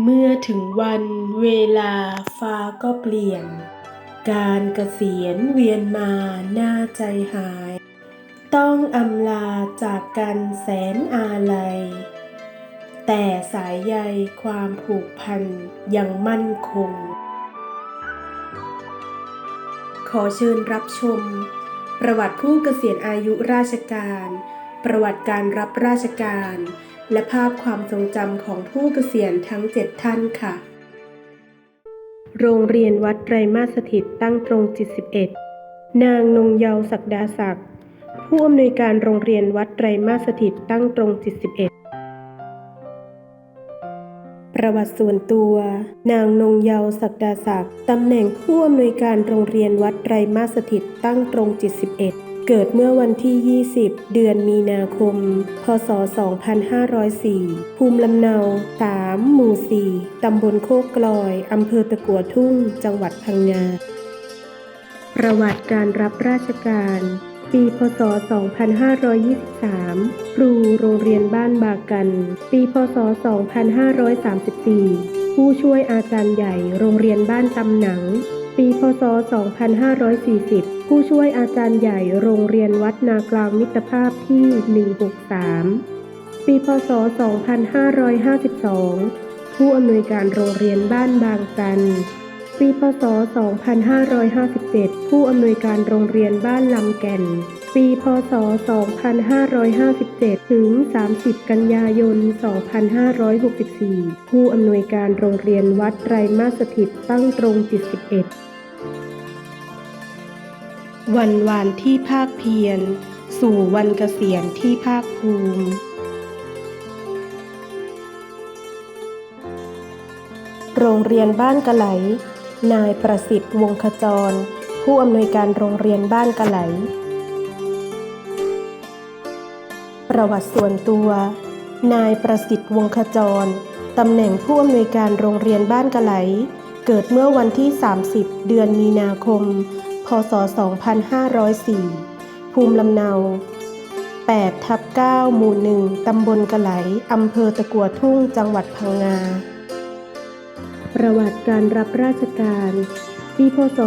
เมื่อถึงวันเวลาฟ้าก็เปลี่ยน การเกษียณเวียนมาหน้าใจหาย ต้องอำลาจากกันแสนอาลัย แต่สายใยความผูกพันยังมั่นคง ขอเชิญรับชม ประวัติผู้เกษียณอายุราชการ ประวัติการรับราชการ และภาพความทรงจำของผู้เกษียณทั้ง 7 ท่านค่ะ โรงเรียนวัดไตรมาสถิตตั้งตรงจิต11 นางนงเยาวศักดาศักดิ์ผู้อำนวยการโรงเรียนวัดไตรมาสถิตตั้งตรงจิต11 ประวัติส่วนตัว นางนงเยาวศักดาศักดิ์ตำแหน่งผู้อำนวยการโรงเรียนวัดไตรมาสสถิตตั้งตรงจิต11 เกิดเมื่อวันที่ 20 เดือนมีนาคม พศ 2504 ภูมิลำเนา 3 หมู่ 4 ตำบลโคกกลอย อำเภอตะกัวทุ่ง จังหวัดพังงา ประวัติการรับราชการ ปี พศ 2523 ครูโรงเรียนบ้านบากัน ปี พศ 2534 ผู้ช่วยอาจารย์ใหญ่โรงเรียนบ้านตำหนัง ปี พศ 2540 ผู้ช่วยอาจารย์ใหญ่โรงเรียนวัดนากลางมิตรภาพที่ 163 ปี พศ 2552 ผู้อำนวยการโรงเรียนบ้านบางกันปี พศ 2557 ผู้อำนวยการโรงเรียนบ้านลำแก่น ปีพศ 2557 ถึง 30 กันยายน 2564 ผู้อำนวยการโรงเรียนวัดไตรมาสสถิตตั้งตรงจิต 11 วันวานที่ภาคเพียร สู่วันเกษียณที่ภาคภูมิโรงเรียนบ้านกะไหล นายประสิทธิ์วงขจร ผู้อำนวยการโรงเรียนบ้านกะไหล ประวัติส่วนตัว นายประสิทธิ์วงขจร ตำแหน่งผู้อำนวยการโรงเรียนบ้านกะไหล เกิดเมื่อวันที่ 30 เดือนมีนาคม พศ 2504 ภูมิลำเนา 8 ทับ 9 หมู่ 1 ตำบลกะไหล อำเภอตะกัวทุ่ง จังหวัดพังงา ประวัติการรับราชการ ปี พศ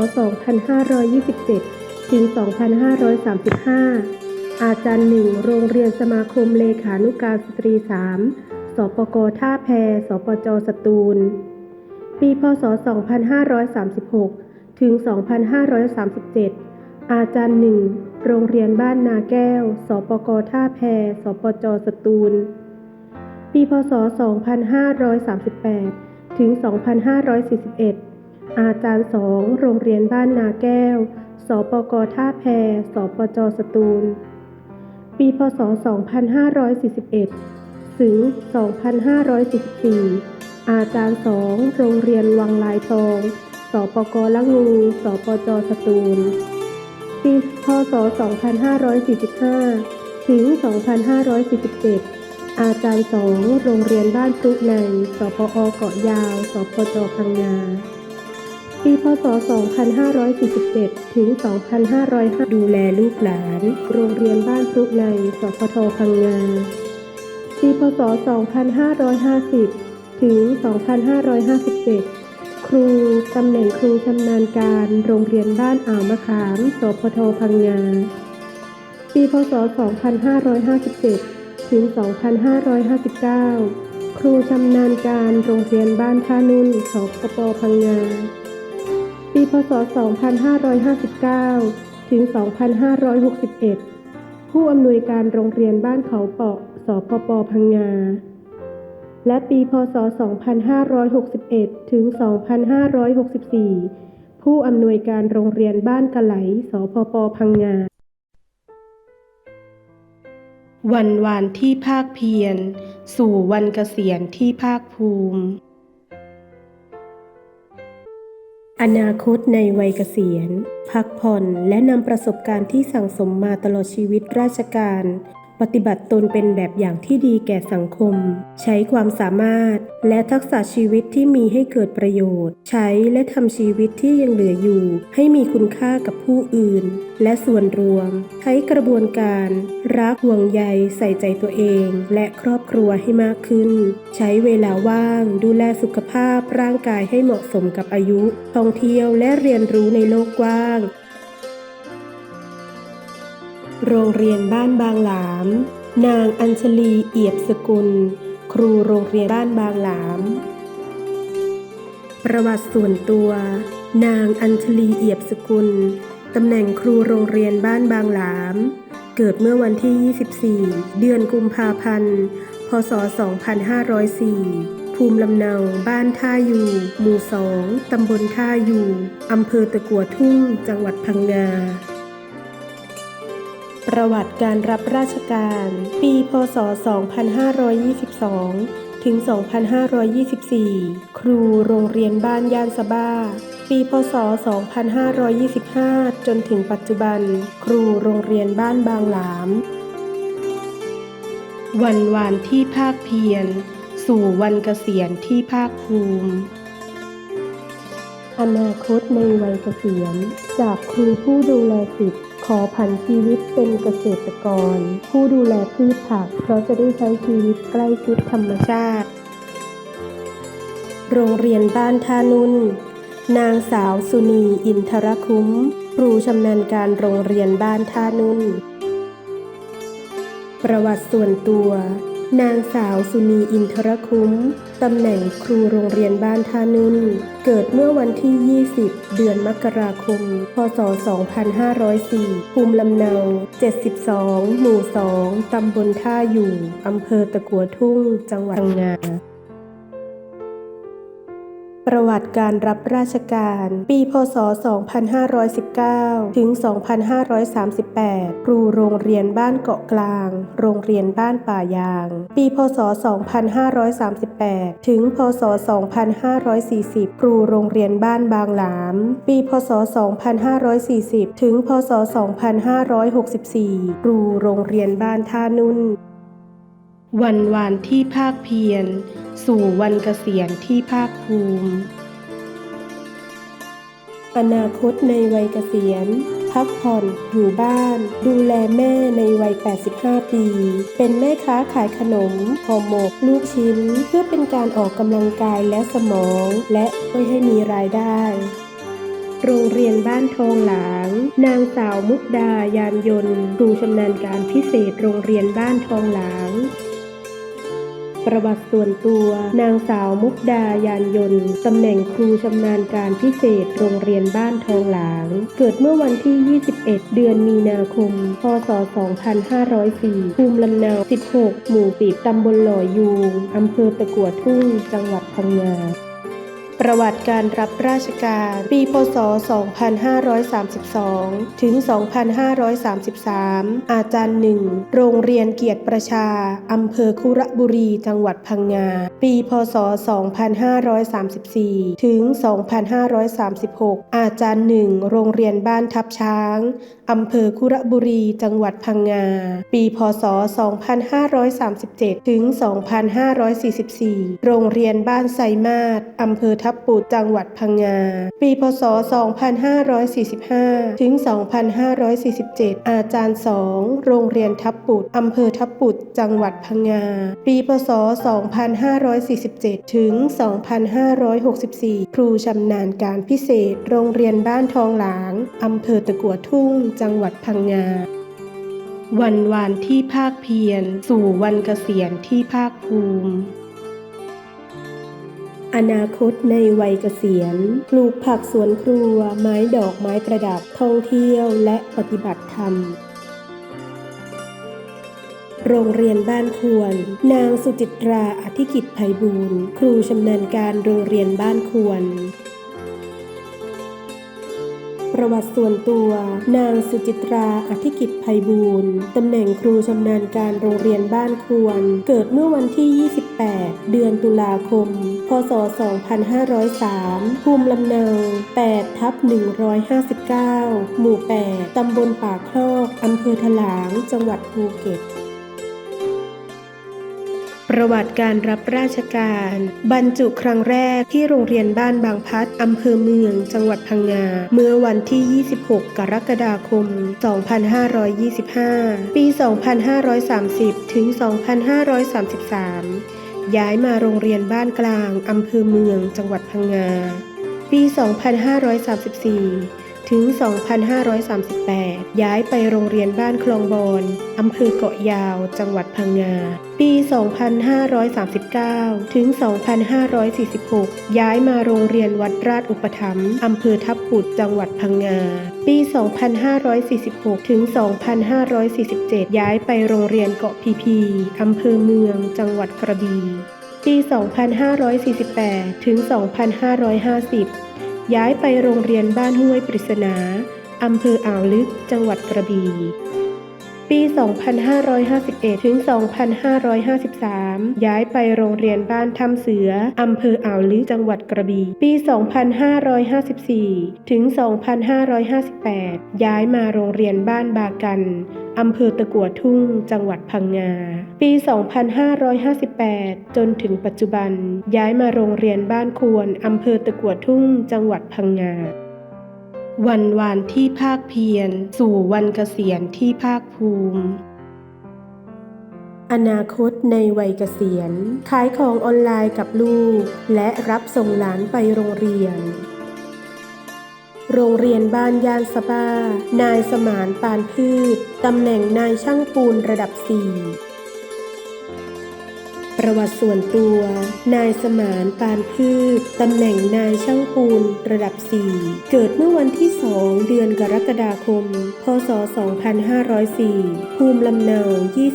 2527 ถึง 2535 อาจารย์หนึ่งโรงเรียนสมาคมเลขานุการสตรี 3 สปกท่าแพสปจสตูล ปีพศ 2536 ถึง 2537 อาจารย์หนึ่งโรงเรียนบ้านนาแก้ว สปกท่าแพสปจสตูล ปีพศ 2538 ถึง 2541 อาจารย์สองโรงเรียนบ้านนาแก้วสปกท่าแพ สปจ สตูล ปีพศ 2541 ถึง 2544 อาจารย์สองโรงเรียนวังลายทอง สปกละงูสปจสตูล ปีพศ 2545 ถึง 2547 อาจารย์สองโรงเรียนบ้านพรุใน สปอเกาะยาว สปจพังงา ปีพศ 2547 ถึง 2505 ดูแลลูกหลาน โรงเรียนบ้านพรุใน สพทพังงา ปีพศ 2550 ถึง 2557 ครู ตำแหน่งครูชำนาญการ โรงเรียนบ้านอ่าวมะขาม สพทพังงา ปีพศ 2557 ถึง 2559 ครูชำนาญการโรงเรียนบ้านท่านุ่นสพปพังงา ปีพศ 2559 ถึง 2561 ผู้อำนวยการโรงเรียนบ้านเขาเปาะสพปพังงา และปีพศ 2561 ถึง 2564 ผู้อำนวยการโรงเรียนบ้านกะไหลสพปพังงา วันวานที่ภาคเพียร สู่วันเกษียณที่ภาคภูมิ อนาคตในวัยเกษียณ พักผ่อน และนำประสบการณ์ที่สั่งสมมาตลอดชีวิตราชการ ปฏิบัติตนเป็นแบบอย่างที่ดีแก่สังคม ใช้ความสามารถ และทักษะชีวิตที่มีให้เกิดประโยชน์ ใช้และทำชีวิตที่ยังเหลืออยู่ ให้มีคุณค่ากับผู้อื่น และส่วนรวม ใช้กระบวนการ รักห่วงใยใส่ใจตัวเอง และครอบครัวให้มากขึ้น ใช้เวลาว่าง ดูแลสุขภาพร่างกายให้เหมาะสมกับอายุ ท่องเที่ยวและเรียนรู้ในโลกกว้าง โรงเรียนบ้านบางหลาม นางอัญชลีเอียดสกุล ครูโรงเรียนบ้านบางหลาม ประวัติส่วนตัว นางอัญชลีเอียบสกุล ตำแหน่งครูโรงเรียนบ้านบางหลาม เกิดเมื่อวันที่ 24 เดือนกุมภาพันธ์ พศ 2504ภูมิลำเนาบ้านท่าอยู่หมู่2ตำบลท่าอยู่อำเภอตะกัวทุ่ง จังหวัดพังงา ประวัติการรับราชการ ปี พศ 2522 ถึง 2524 ครูโรงเรียนบ้านย่านสะบ้า ปี พศ 2525 จนถึงปัจจุบัน ครูโรงเรียนบ้านบางหลาม วันวานที่ภาคเพียร สู่วันเกษียณที่ภาคภูมิอนาคตในวัยเกษียณจากครูผู้ดูแลสิทธิ์ ขอผันชีวิตเป็นเกษตรกร ผู้ดูแลพืชผัก เพราะจะได้ใช้ชีวิตใกล้ชิดธรรมชาติ โรงเรียนบ้านท่านุ่น นางสาวสุนีอินทรคุ้ม ครูชำนาญการโรงเรียนบ้านท่านุ่น ประวัติส่วนตัว นางสาวสุนีอินทรคุ้ม ตำแหน่งครูโรงเรียนบ้านท่านุ่น เกิดเมื่อวันที่ 20 เดือนมกราคม พศ 2504 ภูมิลำเนา 72 หมู่ 2 ตำบลท่าอยู่ อำเภอตะกัวทุ่ง จังหวัดพังงา ประวัติการรับราชการ ปีพศ 2519 ถึง 2538 ครูโรงเรียนบ้านเกาะกลาง โรงเรียนบ้านป่ายาง ปีพศ 2538 ถึง พศ 2540 ครูโรงเรียนบ้านบางหลาม ปีพศ 2540 ถึง พศ 2564 ครูโรงเรียนบ้านท่านุ่น วันวานที่ภาคเพียร สู่วันเกษียณที่ภาคภูมิ อนาคตในวัยเกษียณ พักผ่อนอยู่บ้าน ดูแลแม่ในวัย 85 ปี เป็นแม่ค้าขายขนมห่อหมก ลูกชิ้น เพื่อเป็นการออกกำลังกายและสมอง และช่วยให้มีรายได้โรงเรียนบ้านทองหลาง นางสาวมุกดายานยนต์ครูชำนาญการพิเศษโรงเรียนบ้านทองหลาง ประวัติส่วนตัว นางสาวมุกดายานยนต์ ตำแหน่งครูชำนาญการพิเศษโรงเรียนบ้านทองหลาง เกิดเมื่อวันที่ 21 เดือนมีนาคม พศ 2504 ภูมิลำเนา 16 หมู่ 10 ตำบลหล่อยูงอำเภอตะกัวทุ่ง จังหวัดพังงา ประวัติการรับราชการ ปีพศ 2532 ถึง 2533 อาจารย์หนึ่ง โรงเรียนเกียรติประชา อำเภอคุระบุรี จังหวัดพังงา ปี พศ 2534 ถึง 2536 อาจารย์หนึ่ง โรงเรียนบ้านทับช้าง อำเภอคุระบุรี จังหวัดพังงา ปี พศ 2537 ถึง 2544 โรงเรียนบ้านไซมาศอำเภอทับปุดจังหวัดพังงา ปีพศ 2545 ถึง 2547 อาจารย์สองโรงเรียนทับปุดอำเภอทับปุดจังหวัดพังงา ปีพศ 2547 ถึง 2564 ครูชำนาญการพิเศษ โรงเรียนบ้านทองหลางอำเภอตะกัวทุ่ง จังหวัดพังงาวันวานที่ภาคเพียร สู่วันเกษียณที่ภาคภูมิ อนาคตในวัยเกษียณ ปลูกผักสวนครัว ไม้ดอกไม้ประดับ ท่องเที่ยวและปฏิบัติธรรม โรงเรียนบ้านควร นางสุจิตราอธิกิจไพบูลย์ครูชำนาญการโรงเรียนบ้านควร ประวัติส่วนตัว นางสุจิตราอธิกิจไพบูลย์ตำแหน่งครูชำนาญการโรงเรียนบ้านควร เกิดเมื่อวันที่ 28 เดือนตุลาคม พศ 2503 ภูมิลำเนา 8 ทับ 159 หมู่ 8 ตำบลป่าคลอกอำเภอถลาง จังหวัดภูเก็ต ประวัติการรับราชการ บรรจุครั้งแรกที่โรงเรียนบ้านบางพัดอำเภอเมือง จังหวัดพังงา เมื่อวันที่ 26 กรกฎาคม 2525 ปี 2530 ถึง 2533 ย้ายมาโรงเรียนบ้านกลางอำเภอเมือง จังหวัดพังงา ปี 2534 ถึง 2538 ย้ายไปโรงเรียนบ้านคลองบอนอำเภอเกาะยาว จังหวัดพังงา ปี 2539 ถึง 2546 ย้ายมาโรงเรียนวัดราชอุปถัมภ์อำเภอทับปุดจังหวัดพังงา ปี 2546 ถึง 2547 ย้ายไปโรงเรียนเกาะพีพีอำเภอเมือง จังหวัดกระบี่ปี 2548 ถึง 2550 ย้ายไปโรงเรียนบ้านห้วยปริศนาอำเภออ่าวลึกจังหวัดกระบี่ ปี 2551 ถึง 2553 ย้ายไปโรงเรียนบ้านถ้ำเสือ อำเภออ่าวลึกจังหวัดกระบี่ ปี 2554 ถึง 2558 ย้ายมาโรงเรียนบ้านบากัน อำเภอตะกัวทุ่ง จังหวัดพังงา ปี 2558 จนถึงปัจจุบัน ย้ายมาโรงเรียนบ้านควร อำเภอตะกัวทุ่ง จังหวัดพังงา วันวานที่ภาคเพียร สู่วันเกษียณที่ภาคภูมิ อนาคตในวัยเกษียณ ขายของออนไลน์กับลูก และรับส่งหลานไปโรงเรียน โรงเรียนบ้านยานสปานายสมานปานพืช ตำแหน่งนายช่างปูนระดับ 4 ประวัติส่วนตัว นายสมานปานพืชตำแหน่งนายช่างปูนระดับ 4 เกิดเมื่อวันที่ 2 เดือนกรกฎาคม พศ 2504 ภูมิลำเนา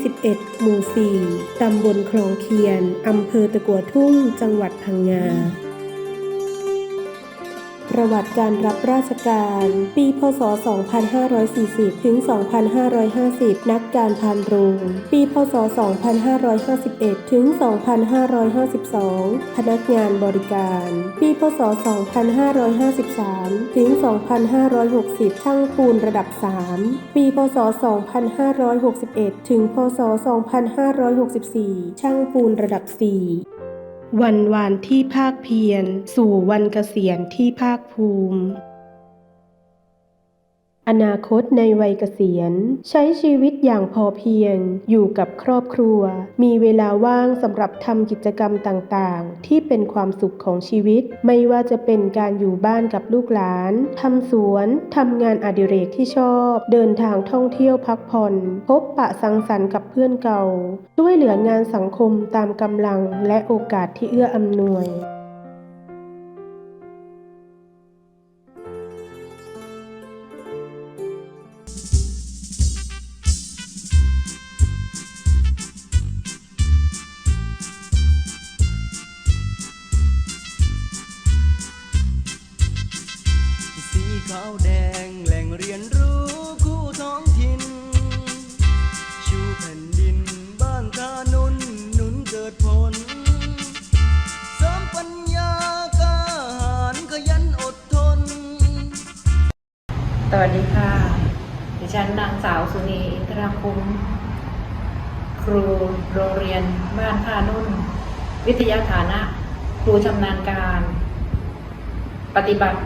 21 หมู่ 4 ตำบลคลองเคียน อำเภอตะกัวทุ่ง จังหวัดพังงา ประวัติการรับราชการ ปีพศ 2540 ถึง 2550 นักการพานโรง ปีพศ 2551 ถึง 2552 พนักงานบริการ ปีพศ 2553 ถึง 2560 ช่างปูนระดับ 3 ปีพศ 2561 ถึง พศ 2564 ช่างปูนระดับ 4 วันวานที่ภาคเพียร สู่วันเกษียณที่ภาคภูมิ อนาคตในวัยเกษียณ ใช้ชีวิตอย่างพอเพียง อยู่กับครอบครัว มีเวลาว่างสำหรับทำกิจกรรมต่างๆ ที่เป็นความสุขของชีวิต ไม่ว่าจะเป็นการอยู่บ้านกับลูกหลานทำสวนทำงานอดิเรกที่ชอบ เดินทางท่องเที่ยวพักผ่อน พบปะสังสรรค์กับเพื่อนเก่า ช่วยเหลืองานสังคมตามกำลังและโอกาสที่เอื้ออำนวย วัสดีค่ะ ดิฉันนางสาวสุนีอินทราคุ้ม ครูโรงเรียนบ้านท่านุ่น วิทยาฐานะ ครูชำนาญการ ปฏิบัติ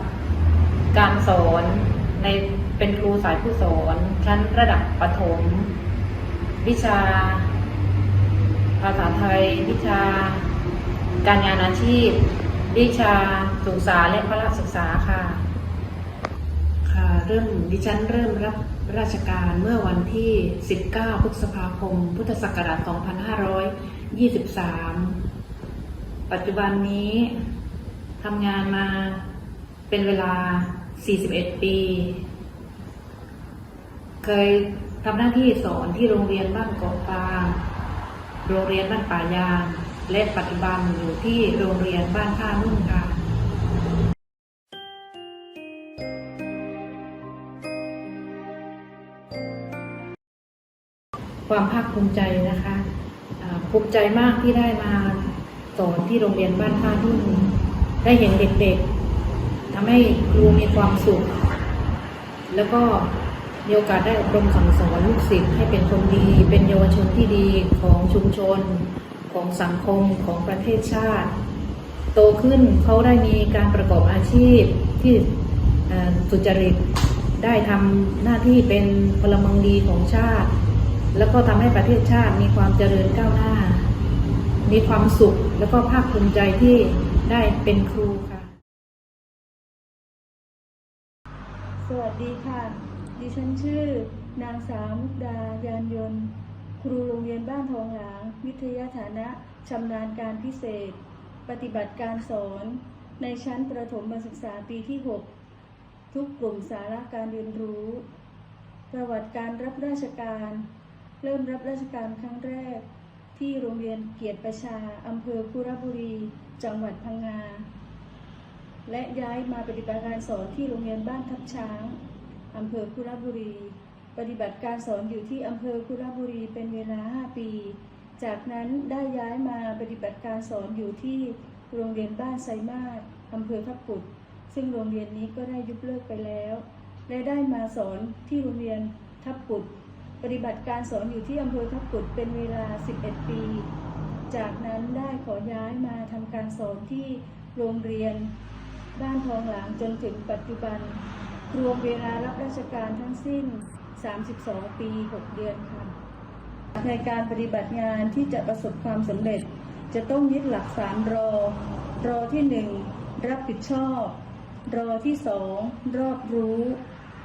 การสอนในเป็นครูสายผู้สอน ชั้นระดับประถม วิชา ภาษาไทย วิชา การงานอาชีพ วิชาศึกษาและพละศึกษาค่ะ เริ่มดิฉันเริ่มรับราชการเมื่อวันที่ 19 พฤษภาคม พุทธศักราช 2523 ปัจจุบันนี้ทำงานมาเป็นเวลา 41 ปี เคยทำหน้าที่สอนที่โรงเรียนบ้านเกาะฟางโรงเรียนบ้านป่ายาง และปัจจุบันอยู่ที่โรงเรียนบ้านท่านุ่นค่ะ ความภาคภูมิใจนะคะภูมิใจมากที่ได้มาสอนที่โรงเรียนบ้านท่านุ่นได้เห็นเด็กๆทำให้ครูมีความสุข แล้วก็มีโอกาสได้อบรมสั่งสอนลูกศิษย์ให้เป็นคนดี เป็นเยาวชนที่ดีของชุมชน ของสังคมของประเทศชาติ โตขึ้นเขาได้มีการประกอบอาชีพที่สุจริตได้ทำหน้าที่เป็นพลเมืองดีของชาติ แล้วก็ทำให้ประเทศชาติมีความเจริญก้าวหน้า มีความสุขแล้วก็ภาคภูมิใจที่ได้เป็นครูค่ะ สวัสดีค่ะ ดิฉันชื่อนางสาวมุกดายานยนต์ ครูโรงเรียนบ้านทองหลาง วิทยาฐานะชำนาญการพิเศษ ปฏิบัติการสอน ในชั้นประถมศึกษาปีที่ 6 ทุกกลุ่มสาระการเรียนรู้ ประวัติการรับราชการ เริ่มรับราชการครั้งแรก ที่โรงเรียนเกียรติประชาอำเภอคุระบุรี จังหวัดพังงา และย้ายมาปฏิบัติการสอนที่โรงเรียนบ้านทับช้างอำเภอคุระบุรี ปฏิบัติการสอนอยู่ที่อำเภอคุระบุรีเป็นเวลา 5 ปี จากนั้นได้ย้ายมาปฏิบัติการสอนอยู่ที่โรงเรียนบ้านไซมาศอำเภอทับปุด ซึ่งโรงเรียนนี้ก็ได้ยุบเลิกไปแล้ว และได้มาสอนที่โรงเรียนทับปุด ปฏิบัติการสอนอยู่ที่อำเภอทับปุดเป็นเวลา 11 ปี จากนั้นได้ขอย้ายมาทำการสอนที่โรงเรียนบ้านทองหลางจนถึงปัจจุบัน รวมเวลารับราชการทั้งสิ้น 32 ปี 6 เดือนค่ะ ในการปฏิบัติงานที่จะประสบความสำเร็จ จะต้องยึดหลัก3รอ รอที่ 1 รับผิดชอบ รอที่ 2 รอบรู้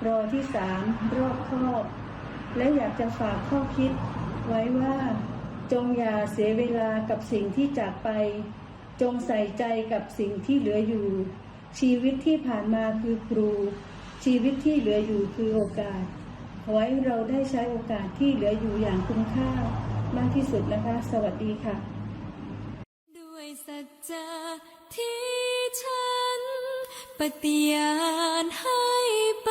รอที่ 3 รอบครอบ และอยากจะฝากข้อคิดไว้ว่า จงอย่าเสียเวลากับสิ่งที่จากไป จงใส่ใจกับสิ่งที่เหลืออยู่ ชีวิตที่ผ่านมาคือครู ชีวิตที่เหลืออยู่คือโอกาสขอให้เราได้ใช้โอกาสที่เหลืออยู่อย่างคุ้มค่ามากที่สุดนะคะ สวัสดีค่ะ ด้วยสัจจะที่ฉันปฏิญาณให้ไป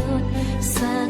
ติ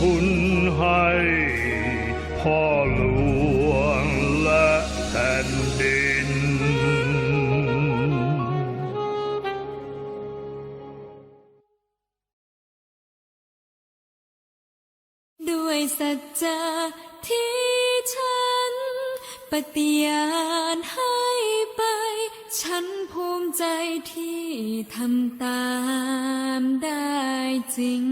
คุณให้พ่อหลวงและแผ่นดิน ด้วยสัจจะที่ฉัน ปฏิญาณให้ไป ฉันภูมิใจที่ทำตามได้จริง